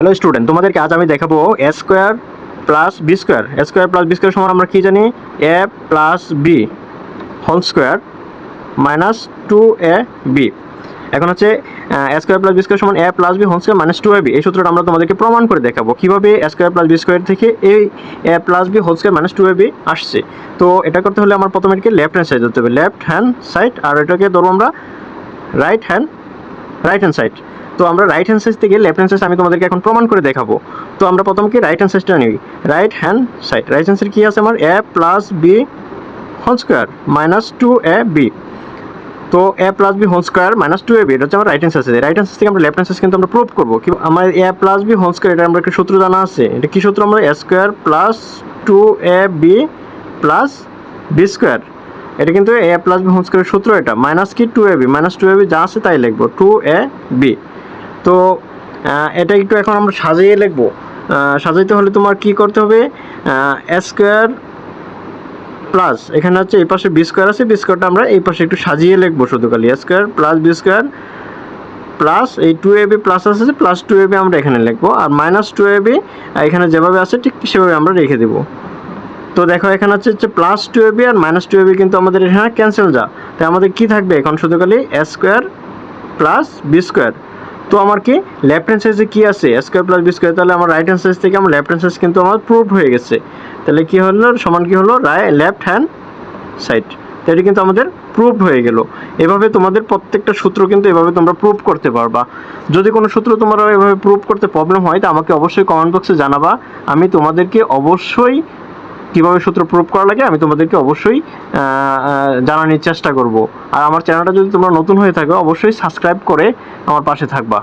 Hello student তোমাদেরকে আজ আমি দেখাবো A square plus B square A square plus B square সমান আমরা কি জানি? A plus B whole square minus two A B এখন হচ্ছে A square plus B square সমান A plus B whole square minus two A B এই সূত্রটা আমরা তোমাদেরকে প্রমাণ করে দেখাবো। কীভাবে A square plus B square থেকে এই A plus B whole square minus two A B আসছে? তো এটা করতে হলে আমার প্রথমে এটাকে লেফট হ্যান্ড সাইড ধরতে হবে। লেফট হ্যান্ড সাইড আর এটাকে ধরবো আমরা right hand right hand side তো আমরা রাইট হ্যান্ড সাইড থেকে লেফট হ্যান্ড সাইড আমি তোমাদেরকে এখন প্রমাণ করে দেখাবো। তো আমরা প্রথম কি রাইট হ্যান্ড সাইডটা নিই? Right hand side right hand side কি আছে আমার? A plus B whole square minus two A B তো A plus B whole square minus two A B এটা হচ্ছে আমার right hand side right hand side থেকে আমরা লেফট হ্যান্ড সাইড কিন্তু আমরা প্রুভ করব কি আমার A plus B whole square এটা আমরা একটা সূত্র জানা আছে। এটা কি সূত্র আমরা? A square plus two A B plus B square এটা কিন্তু এ প্লাস বি হোল স্কোয়ারের সূত্র এটা। মাইনাস কি? Two A B minus two A B যা আছে তাই লিখব। টু এ বি তো এটা একটু এখন আমরা সাজিয়ে লিখব। সাজাইতে হলে তোমার কি করতে হবে? স্কোয়ার প্লাস, এখানে হচ্ছে এই পাশে বি স্কোয়ার আছে, বি স্কোয়ারটা আমরা এই পাশে একটু সাজিয়ে লিখব শুধু খালি square plus B square plus এই টু এ বি প্লাস আছে, প্লাস টু এ বি আমরা এখানে লিখব। আর মাইনাস টু এ বি, এখানে যেভাবে আছে, ঠিক সেভাবে আমরা রেখে দেবো। তো দেখো, এখানে হচ্ছে হচ্ছে প্লাস টু এবি আর মাইনাস টু এবি কিন্তু আমাদের এখানে ক্যান্সেল যা। তাই আমাদের কি থাকবে এখন শুধু খালি স্কোয়ার প্লাস বি স্কোয়ার। তো আমার কি লেফট হ্যান্ড সাইজে কি আছে? স্কোয়ার প্লাস বি স্কোয়ার তাহলে আমার রাইট হ্যান্ড সাইজ থেকে আমার লেফট হ্যান্ড সাইড কিন্তু আমার প্রুভ হয়ে গেছে। তাহলে কি হলো? সমান কি হলো? লেফট হ্যান্ড সাইড তো এটা কিন্তু আমাদের প্রুভ হয়ে গেল। এভাবে তোমাদের প্রত্যেকটা সূত্র কিন্তু এভাবে তোমরা প্রুভ করতে পারবা। যদি কোনো সূত্র তোমরা এভাবে প্রুভ করতে প্রবলেম হয়, তো আমাকে অবশ্যই কমেন্ট বক্সে জানাবা। আমি তোমাদেরকে অবশ্যই কীভাবে সূত্র প্রুভ করা লাগে আমি তোমাদেরকে অবশ্যই জানানোর চেষ্টা করব। আর আমার চ্যানেলটা যদি তোমরা নতুন হয়ে থাকো, অবশ্যই সাবস্ক্রাইব করে আমার পাশে থাকবা।